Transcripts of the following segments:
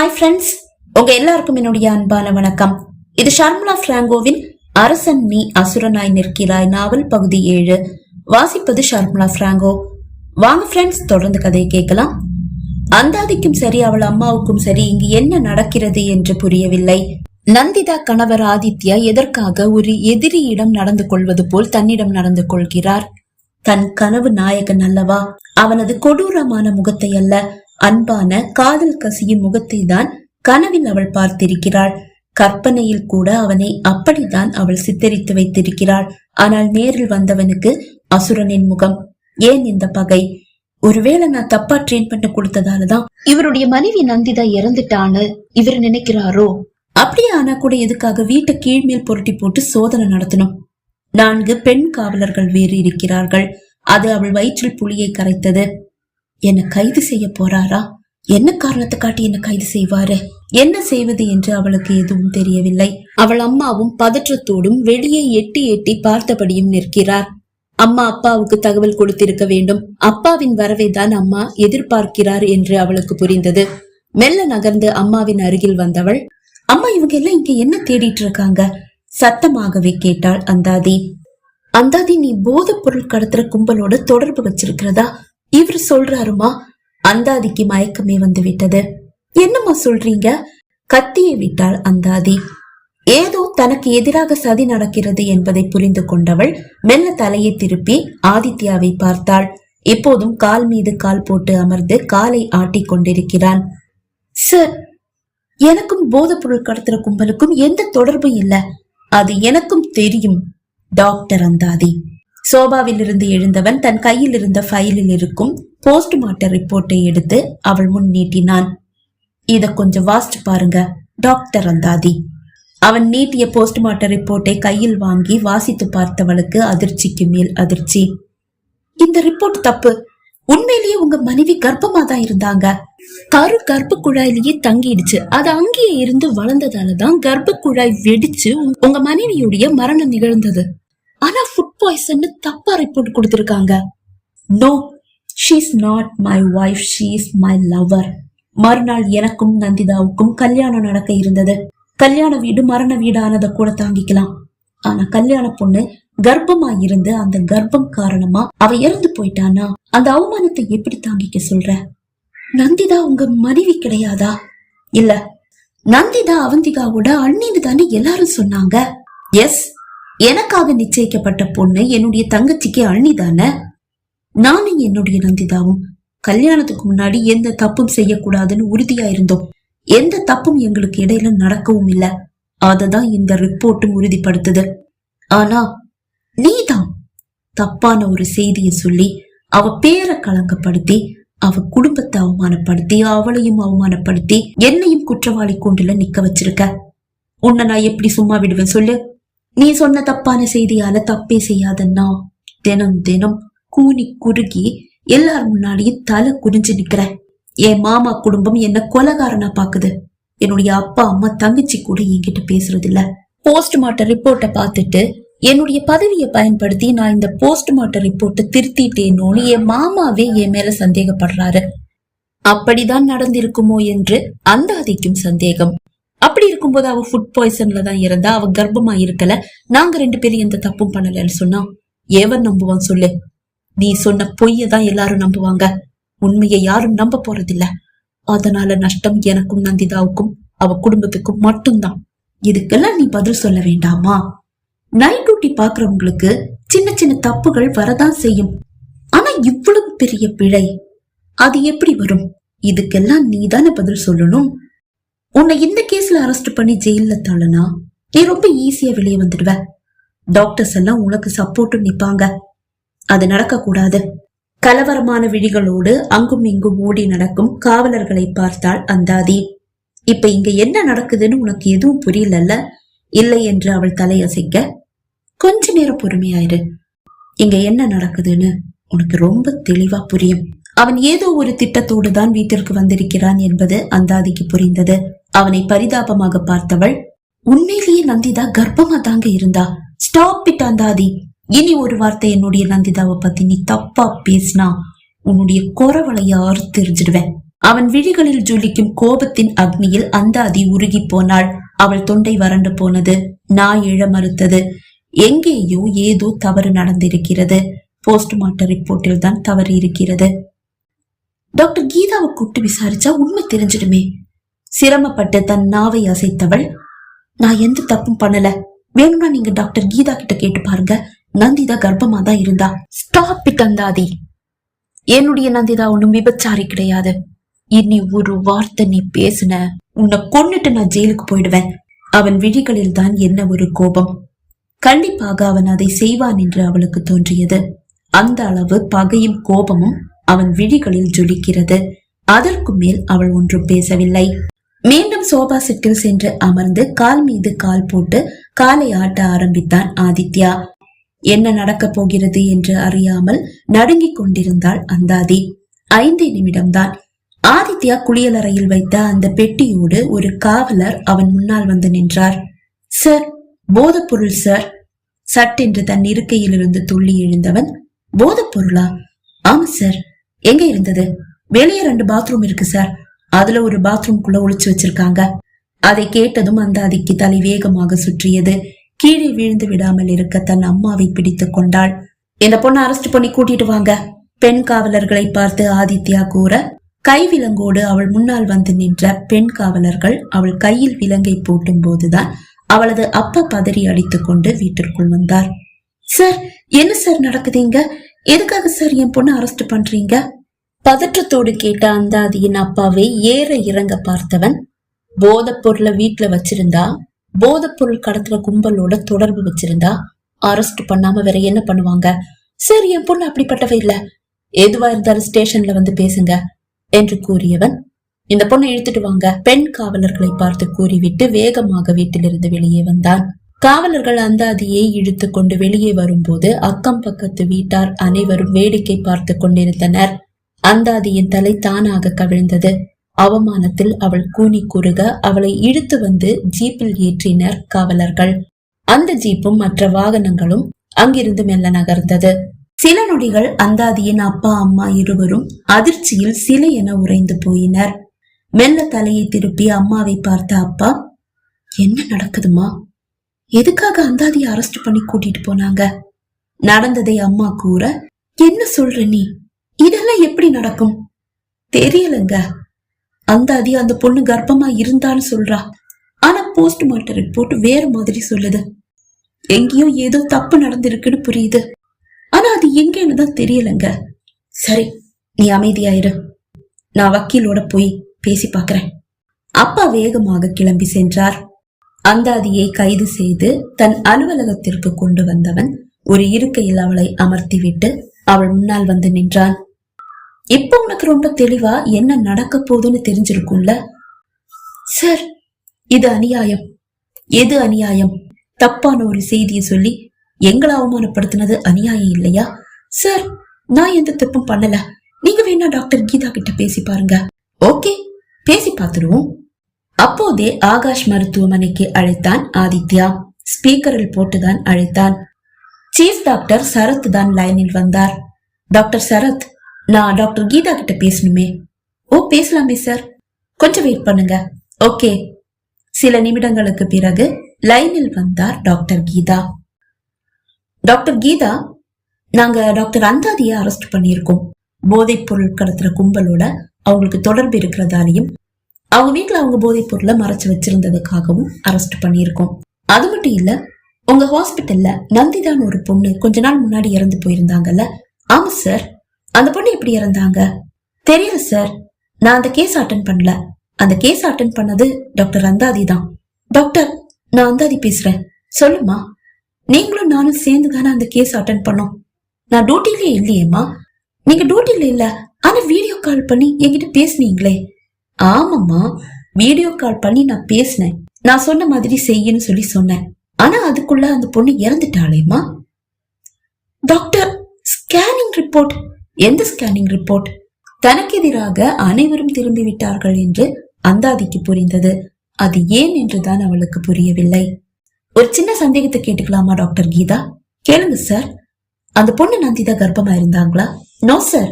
Hi friends உங்க எல்லாருக்கும் என்னுடைய அன்பான வணக்கம். இது ஷர்மலா பிராங்கோவின் அரசன் நீ அசுரனாய் நிற்கிறாய் நாவல் பகுதி ஏழு. வாசிப்பது ஷர்மலா பிராங்கோ. வாங்க ஃப்ரெண்ட்ஸ் தொடர்ந்து கதையை கேட்கலாம். அந்தாதிக்கும் சரி அவள் அம்மாவுக்கும் சரி இங்கு என்ன நடக்கிறது என்று புரியவில்லை. நந்திதா கணவர் ஆதித்யா எதற்காக ஒரு எதிரியிடம் நடந்து கொள்வது போல் தன்னிடம் நடந்து கொள்கிறார்? தன் கனவு நாயகன் அல்லவா? அவனது கொடூரமான முகத்தை அல்ல. அன்பான காதல் கசியும் முகத்தை தான் கனவில் அவள் பார்த்திருக்கிறாள். கற்பனையில் கூட அவனை அப்படித்தான் அவள் சித்தரித்து வைத்திருக்கிறாள். ஆனால் நேரில் வந்தவனுக்கு அசுரனின் முகம். ஏன் இந்த பகை? ஒருவேளை நான் தப்பா ட்ரெயின் பண்ண கொடுத்ததாலதான் இவருடைய மனைவி நந்திதா இறந்துட்டான்னு இவர் நினைக்கிறாரோ? அப்படியே ஆனா கூட எதுக்காக வீட்டை கீழ்மேல் புரட்டி போட்டு சோதனை நடத்தணும்? நான்கு பெண் காவலர்கள் வேறு இருக்கிறார்கள். அது அவள் வயிற்றில் புளியை கரைத்தது. என்னை கைது செய்ய போறாரா? என்ன காரணத்தை காட்டி என்ன கைது செய்வாரு? என்ன செய்வது என்று அவளுக்கு எதுவும் தெரியவில்லை. அவள் அம்மாவும் பதற்றத்தோடும் வெளியே எட்டி எட்டி பார்த்தபடியும் நிற்கிறார். அம்மா அப்பாவுக்கு தகவல் கொடுத்திருக்க வேண்டும். அப்பாவின் வரவை தான் அம்மா எதிர்பார்க்கிறார் என்று அவளுக்கு புரிந்தது. மெல்ல நகர்ந்து அம்மாவின் அருகில் வந்தவள் அம்மா இவங்க எல்லாம் இங்க என்ன தேடிட்டு இருக்காங்க சத்தமாகவே கேட்டாள் அந்தாதி. அந்தாதி நீ போதைப் பொருள் கடத்துற கும்பலோட தொடர்பு வச்சிருக்கிறதா? இவர் சொல்றாருமா? அந்தாதிக்கு மயக்கமே வந்து விட்டது என்னம்மா சொல்றீங்க? கத்தியை விட்டாள் அந்தாதி. ஏதோ தனக்கு எதிராக சதி நடக்கிறது என்பதை புரிந்து கொண்டவள் மெல்ல தலையை திருப்பி ஆதித்யாவை பார்த்தாள். எப்போதும் கால் மீது கால் போட்டு அமர்ந்து காலை ஆட்டி கொண்டிருக்கிறான். சார் எனக்கும் போதைப் பொருள் கடத்துற கும்பலுக்கும் எந்த தொடர்பும் இல்ல. அது எனக்கும் தெரியும் டாக்டர் அந்தாதி. சோபாவில் இருந்து எழுந்தவன் தன் கையில் இருந்த ஃபைலில் இருக்கும் போஸ்ட்மார்ட்டம் ரிப்போர்ட்டை எடுத்து அவள் முன் நீட்டினான். இத கொஞ்சம் வாஸ்ட் பாருங்க டாக்டர் அந்தாதி. அவன் நீட்டிய போஸ்ட்மார்ட்டம் ரிப்போர்ட்டை கையில் வாங்கி வாசித்து பார்த்தவளுக்கு அதிர்ச்சிக்கு மேல் அதிர்ச்சி. இந்த ரிப்போர்ட் தப்பு. உண்மையிலேயே உங்க மனைவி கர்ப்பமா தான் இருந்தாங்க. கரு கர்ப்ப குழாயிலேயே தங்கிடுச்சு. அது அங்கேயே இருந்து வளர்ந்ததாலதான் கர்ப்ப குழாய் வெடிச்சு உங்க மனைவியுடைய மரணம் நிகழ்ந்தது. ஆனா ஃபுட் பாய்சன் தப்பா ரிப்போர்ட் கொடுத்திருக்காங்க. No she's not my wife she's my lover மறுநாள் எனக்கும் நந்திதாவுக்கும் கல்யாணம் நடக்க இருந்தது. கல்யாண வீடு மரண வீடானதை கூட தாங்கிக்கலாம். ஆனா கல்யாண பொண்ணு கர்ப்பமா இருந்து அந்த கர்ப்பம் காரணமா அவ இறந்து போயிட்டானா? அந்த அவமானத்தை எப்படி தாங்கிக்க சொல்ற? நந்திதா உங்க மனைவி கிடையாதா? இல்ல நந்திதா அவந்திகாவோட அண்ணின்னு தானே எல்லாரும் சொன்னாங்க. எஸ் எனக்காக நிச்சயிக்கப்பட்ட பொண்ணு என்னுடைய தங்கச்சிக்கு அண்ணி தானே நானும் என்னுடைய நந்திதாவும் கல்யாணத்துக்கு முன்னாடி எந்த தப்பும் செய்யக்கூடாதுன்னு உறுதியா இருந்தோம் எந்த தப்பும் எங்களுக்கு இடையில நடக்கவும் இல்ல. அததான் இந்த ரிப்போர்ட்டும் உறுதிப்படுத்துது. ஆனா நீதான் தப்பான ஒரு செய்தியை சொல்லி அவ பேரை களங்கப்படுத்தி அவ குடும்பத்தை அவமானப்படுத்தி அவளையும் அவமானப்படுத்தி என்னையும் குற்றவாளி கூண்டுல நிக்க வச்சிருக்க. உன்னை நான் எப்படி சும்மா விடுவேன் சொல்லு. நீ சொன்ன தப்பான செய்தியால தப்பே செய்யாதன்னா தினம் தினம் கூனி குறுகி எல்லார் முன்னாடியும் தலை குனிஞ்சு நிக்கிற. என் மாமா குடும்பம் என்ன கொலகாரனா பாக்குது. என்னுடைய அப்பா அம்மா தங்கச்சி கூட என்கிட்ட பேசுறது இல்ல போஸ்ட்மார்ட்டம் ரிப்போர்ட்டை பார்த்துட்டு என்னுடைய பதவியை பயன்படுத்தி நான் இந்த போஸ்ட்மார்ட்டம் ரிப்போர்ட்டை திருத்திட்டேனோன்னு என் மாமாவே என் மேல சந்தேகப்படுறாரு. அப்படிதான் நடந்திருக்குமோ என்று அந்த அதிக்கும் சந்தேகம். அப்படி இருக்கும்போது அவ ஃபுட் பாய்சன்ல தான் இருந்தா அவ கர்ப்பமா இருக்கல. நாங்க ரெண்டு பேரும் எந்த தப்பும் பண்ணலன்னு சொன்னா ஏவன் நம்புவான் சொல்லு. நீ சொன்ன பொய்ய தான் எல்லாரும் நம்புவாங்க. உண்மையை யாரும் நம்ப போறதில்ல. அதனால நஷ்டம் எனக்கும் நந்திதாவுக்கும் அவ குடும்பத்துக்கும் மட்டும்தான். இதுக்கெல்லாம் நீ பதில் சொல்ல வேண்டாமா? நைட் டியூட்டி பாக்குறவங்களுக்கு சின்ன சின்ன தப்புகள் வரதான் செய்யும். ஆனா இவ்வளவு பெரிய பிழை. அது எப்படி வரும்? இதுக்கெல்லாம் நீ தானே பதில் சொல்லணும். உன்னை இந்த கேஸ்ல அரெஸ்ட் பண்ணி ஜெயில தள்ளனா நீ ரொம்ப ஈஸியா வெளியே வந்துடுவ. டாக்டர்ஸ் எல்லாம் உனக்கு சப்போர்ட்டும் நிப்பாங்க. அது நடக்க கூடாது கலவரமான விழிகளோடு அங்கும் இங்கும் ஓடி நடக்கும் காவலர்களை பார்த்தாள் அந்தாதி. இப்ப இங்க என்ன நடக்குதுன்னு உனக்கு எதுவும் புரியலல்ல? இல்லை என்று அவள் தலையசைக்க கொஞ்ச நேரம் பொறுமையாயிரு. இங்க என்ன நடக்குதுன்னு உனக்கு ரொம்ப தெளிவா புரியும். அவன் ஏதோ ஒரு திட்டத்தோடு தான் வீட்டிற்கு வந்திருக்கிறான் என்பது அந்தாதிக்கு புரிந்தது. அவனை பரிதாபமாக பார்த்தவள் உண்மையிலேயே நந்திதா கர்ப்பமா தாங்க இருந்தா? Stop it Andhadhi. இனி ஒரு வார்த்தை என்னுடைய நந்திதாவை பத்தி நீ தப்பா பேசினா உன்னுடைய குறவளைய அறுத்தெறிஞ்சிடுவேன். அவன் விழிகளில் ஜொலிக்கும் கோபத்தின் அக்னியில் அந்தாதி உருகி போனாள். அவள் தொண்டை வறண்டு போனது. நாய் இழ மறுத்தது. எங்கேயோ ஏதோ தவறு நடந்திருக்கிறது. போஸ்ட்மார்ட்டம் ரிப்போர்ட்டில் தான் தவறு இருக்கிறது டாக்டர் கீதாவை கூப்பிட்டு விசாரிச்சா உண்மை தெரிஞ்சிடுமே. சிரமப்பட்டு தன் நாவை அசைத்தவள் நான் எந்த தப்பும் பண்ணல. வேணும்னா நீங்க டாக்டர் கீதா கிட்ட கேட்டு பாருங்க. நந்திதா கர்ப்பமா தான் இருந்தா. Stop it Andhadhi. என்னுடைய நந்திதா ஒண்ணும் விபச்சாரி கிடையாது. இனி ஒரு வார்த்தை நீ பேசுன உன்னை கொன்னுட்டு நான் ஜெயிலுக்கு போயிடுவேன். அவன் விழிகளில் தான் என்ன ஒரு கோபம். கண்டிப்பாக அவன் அதை செய்வான் என்று அவளுக்கு தோன்றியது. அந்த அளவு பகையும் கோபமும் அவன் விழிகளில் ஜொலிக்கிறது. அதற்கு மேல் அவள் ஒன்றும் பேசவில்லை. மீண்டும் சோபா செட்டில் சென்று அமர்ந்து கால் மீது கால் போட்டு காலை ஆட்ட ஆரம்பித்தான் ஆதித்யா. என்ன நடக்கப் போகிறது என்று அறியாமல் நடுங்கிக் கொண்டிருந்தாள் அந்தாதி. ஐந்தே நிமிடம்தான். ஆதித்யா குளியலறையில் வைத்த அந்த பெட்டியோடு ஒரு காவலர் அவன் முன்னால் வந்து நின்றார். சார் போதப்பொருள் சார். சட்டென்று தன் இருக்கையிலிருந்து துள்ளி எழுந்தவன் போதப்பொருளா ஆமா சார். எங்க இருந்தது? வெளியே ரெண்டு பாத்ரூம் இருக்கு சார். அதுல ஒரு பாத்ரூம்குள்ள ஒளிச்சு வச்சிருக்காங்க. அதை கேட்டதும் அந்த அதிக்கு தலை வேகமாக சுற்றியது. கீழே விழுந்து விடாமல் இருக்க தன் அம்மாவை பிடித்து கொண்டாள். இந்த பொண்ணை அரெஸ்ட் பண்ணி கூட்டிட்டு வாங்க பெண் காவலர்களை பார்த்து ஆதித்யா கூற. கைவிலங்கோடு அவள் முன்னால் வந்து நின்ற பெண் காவலர்கள் அவள் கையில் விலங்கை போட்டும் போதுதான் அவளது அப்பா பதறி அடித்துக் கொண்டு வீட்டிற்குள் வந்தார். சார் என்ன சார் நடக்குதுங்க எதுக்காக சார் என் பொண்ணு அரெஸ்ட் பண்றீங்க? பதற்றத்தோடு கேட்ட அந்தாதியின் அப்பாவை ஏற இறங்க பார்த்தவன் போதைப் பொருளை வீட்டுல வச்சிருந்தா போதைப் பொருள் கடத்துற கும்பலோட தொடர்பு வச்சிருந்தா அரெஸ்ட் பண்ணாம வேற என்ன பண்ணுவாங்க? சரி என் பொண்ணு அப்படிப்பட்டவ இல்ல. எதுவா இருந்தாலும் ஸ்டேஷன்ல வந்து பேசுங்க என்று கூறியவன் இந்த பொண்ணை இழுத்துட்டு வாங்க. பெண் காவலர்களை பார்த்து கூறிவிட்டு வேகமாக வீட்டிலிருந்து வெளியே வந்தான். காவலர்கள் அந்தாதியை இழுத்து கொண்டு வெளியே வரும்போது அக்கம் பக்கத்து வீட்டார் அனைவரும் வேடிக்கை பார்த்து கொண்டிருந்தனர். அந்தாதியின் தலை தானாக கவிழ்ந்தது. அவமானத்தில் அவள் கூனி குறுக அவளை இழுத்து வந்து ஜீப்பில் ஏற்றினர் காவலர்கள். அந்த ஜீப்பும் மற்ற வாகனங்களும் அங்கிருந்து மெல்ல நகர்ந்தது. சில நொடிகள் அந்தாதியின் அப்பா அம்மா இருவரும் அதிர்ச்சியில் சிலை என உறைந்து போயினர். மெல்ல தலையை திருப்பி அம்மாவை பார்த்த அப்பா என்ன நடக்குதுமா எதுக்காக அந்தாதியை அரெஸ்ட் பண்ணி கூட்டிட்டு போனாங்க? நடந்ததை அம்மா கூற என்ன சொல்ற நீ? இதெல்லாம் எப்படி நடக்கும்? தெரியலங்க. அந்தாதி அந்த பொண்ணு கர்ப்பமா இருந்தான்னு சொல்றா. ஆனா போஸ்ட்மார்ட்டம் ரிப்போர்ட் வேற மாதிரி சொல்லுது. எங்கேயோ ஏதோ தப்பு நடந்திருக்குன்னு புரியுது. ஆனா அது எங்கேன்னு தான் தெரியலங்க. சரி நீ அமைதியாயிரு. நான் வக்கீலோட போய் பேசி பார்க்கறேன் அப்பா வேகமாக கிளம்பி சென்றார். அந்தாதியை கைது செய்து தன் அலுவலகத்திற்கு கொண்டு வந்தவன் ஒரு இருக்கையில் அவளை அமர்த்திவிட்டு அவள் முன்னால் வந்து நின்றான். இப்ப உனக்கு ரொம்ப தெளிவா என்ன நடக்க போகுதுன்னு தெரிஞ்சிருக்கும்ல? சார் இது அநியாயம். எது அநியாயம்? தப்பான ஒரு செய்தியை சொல்லி எங்களை அவமானப்படுத்தினது அநியாயம் இல்லையா? சார் நான் எந்த தப்பும் பண்ணல. நீங்க வேணா டாக்டர் கீதா கிட்ட பேசி பாருங்க. ஓகே பேசி பார்த்துருவோம் அப்போதே ஆகாஷ் மருத்துவமனைக்கு அழைத்தான் ஆதித்யா. ஸ்பீக்கரில் போட்டுதான் அழைத்தான். சீஃப் டாக்டர் சரத் தான் லைனில் வந்தார். டாக்டர் சரத் நான் டாக்டர் கீதா கிட்ட பேசணுமே. ஓ பேசலாமே சார் கொஞ்சம் வெயிட் பண்ணுங்க. ஓகே. சில நிமிடங்களுக்கு பிறகு லைனில் வந்தார் டாக்டர் கீதா. டாக்டர் கீதா நாங்க டாக்டர் அந்தாதியை அரெஸ்ட் பண்ணியிருக்கோம். போதைப் பொருள் கடத்துற கும்பலோட அவங்களுக்கு தொடர்பு இருக்கிறதாலையும் அவங்க வீட்டுல அவங்க போதைப் பொருளை மறைச்சு வச்சிருந்ததுக்காகவும் அரெஸ்ட் பண்ணியிருக்கோம். அது மட்டும் இல்ல உங்க ஹாஸ்பிட்டல்ல நந்திதான் ஒரு பொண்ணு கொஞ்ச நாள் முன்னாடி இறந்து போயிருந்தாங்கல்ல? ஆமா சார் அந்த பொண்ணு இப்படி இறந்தாங்க? தெரியல சார் நான் அந்த கேஸ் அட்டன் பண்ணல. அந்த கேஸ் அட்டன் பண்ணது டாக்டர் அந்தாதி தான். டாக்டர் நான் அந்தாதி பேசுறேன். சொல்லுமா நீங்களும் நானும் சேர்ந்து தானே அந்த கேஸ் அட்டன் பண்ணோம். நான் டியூட்டிலே இல்லையேம்மா. நீங்க டியூட்டில இல்ல. ஆனா வீடியோ கால் பண்ணி என்கிட்ட பேசுனீங்களே. ஆமாம்மா. வீடியோ கால் பண்ணி நான் பேசினேன். நான் சொன்ன மாதிரி செய்யன்னு சொல்லி சொன்னேன். ஆனா அதுக்குள்ள அந்த பொண்ணு இறந்துட்டாளேம்மா. டாக்டர் ஸ்கேனிங் ரிப்போர்ட் எந்த ஸ்கேனிங் ரிப்போர்ட் தனக்கு எதிராக அனைவரும் திரும்பி விட்டார்கள் என்று அந்தாதிக்கு புரிந்தது. அது ஏன் என்றுதான் அவளுக்கு புரியவில்லை. ஒரு சின்ன சந்தேகத்தை கேட்டுக்கலாமா டாக்டர் கீதா? கேளுங்க சார் அந்த பொண்ணு நந்திதா கர்ப்பமா இருந்தாங்களா? நோ சார்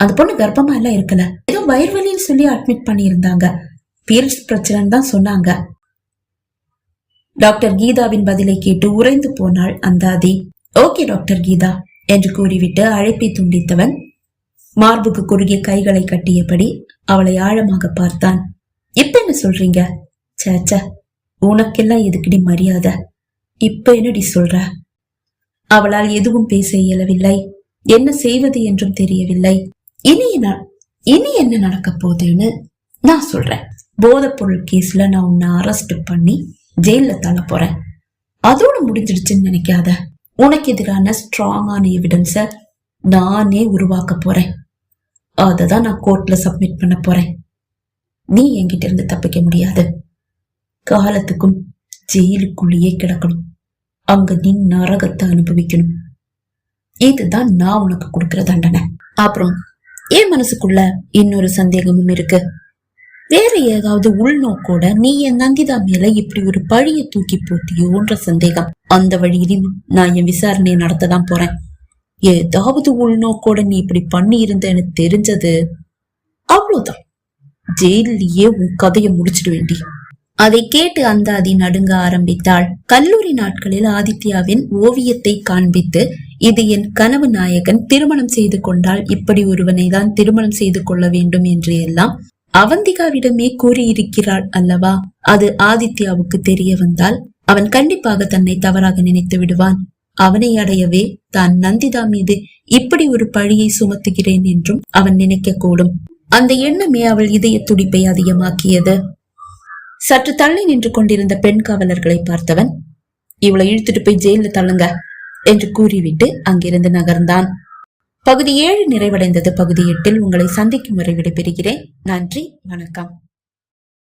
அந்த பொண்ணு கர்ப்பமா எல்லாம் இருக்கல. ஏதோ வயிறு வலின்னு சொல்லி அட்மிட் பண்ணியிருந்தாங்க. பீரியட்ஸ் பிரச்சனைன்னு தான் சொன்னாங்க. டாக்டர் கீதாவின் பதிலை கேட்டு உறைந்து போனாள் அந்தாதி. ஓகே டாக்டர் கீதா என்று கூறிவிட்டு அழைப்பை துண்டித்தவன் மார்புக்கு குறுகிய கைகளை கட்டியபடி அவளை ஆழமாக பார்த்தான். இப்ப என்ன சொல்றீங்க சேச்ச உனக்கெல்லாம் எதுக்குடி மரியாதை? இப்ப என்னடி சொல்ற? அவளால் எதுவும் பேச இயலவில்லை. என்ன செய்வது என்றும் தெரியவில்லை. இனி இனி என்ன நடக்க போகுதுன்னு நான் சொல்றேன். போதைப்பொருள் கேஸ்ல நான் உன்னை அரெஸ்ட் பண்ணி ஜெயில தள்ள போறேன். அதோட முடிஞ்சிடுச்சுன்னு நினைக்காத. உனக்கு எதிரான ஸ்ட்ராங்கான எவிடன்ஸ நானே உருவாக்க போறேன். அதை தான் நான் கோர்ட்ல சப்மிட் பண்ண போறேன். நீ என்கிட்ட இருந்து தப்பிக்க முடியாது. காலத்துக்கும் ஜெயிலுக்குள்ளேயே கிடக்கணும். அங்க நீ நரகத்தை அனுபவிக்கணும். இதுதான் நான் உனக்கு கொடுக்கிற தண்டனை. அப்புறம் என் மனசுக்குள்ள இன்னொரு சந்தேகமும் இருக்கு. வேற ஏதாவது உள்நோக்கோட நீ என் நந்திதா மேல இப்படி ஒரு பழிய தூக்கி போட்டியோன்ற சந்தேகம். அந்த வழியிலும் நான் என் விசாரணையை நடத்ததான் போறேன். ஏதாவது உள்நோக்கோட நீ இப்படி பண்ணி இருந்தேன்னு தெரிஞ்சது? அவ்வளவுதான். ஜெயிலேயே உன் கதையை முடிச்சிட வேண்டி. அதை கேட்டு அந்தாதி நடுங்க ஆரம்பித்தாள். கல்லூரி நாட்களில் ஆதித்யாவின் ஓவியத்தை காண்பித்து இது என் கனவு நாயகன் திருமணம் செய்து கொண்டால் இப்படி ஒருவனை தான் திருமணம் செய்து கொள்ள வேண்டும் என்று எல்லாம் அவந்திகாவிடமே கூறியிருக்கிறாள் அல்லவா? அது ஆதித்யாவுக்கு தெரிய வந்தால் அவன் கண்டிப்பாக தன்னை தவறாக நினைத்து விடுவான். அவனை அடையவே தான் நந்திதா மீது இப்படி ஒரு பழியை சுமத்துகிறேன் என்றும் அவன் நினைக்க கூடும் அந்த எண்ணமே அவள் இதய துடிப்பை அதிகமாக்கியது. சற்று தள்ளி நின்று கொண்டிருந்த பெண் காவலர்களை பார்த்தவன் இவளை இழுத்துட்டு போய் ஜெயில தள்ளுங்க என்று கூறிவிட்டு அங்கிருந்து நகர்ந்தான். பகுதி ஏழு நிறைவடைந்தது. பகுதி எட்டில் உங்களை சந்திக்கும் வரை விடைபெறுகிறேன். நன்றி வணக்கம்.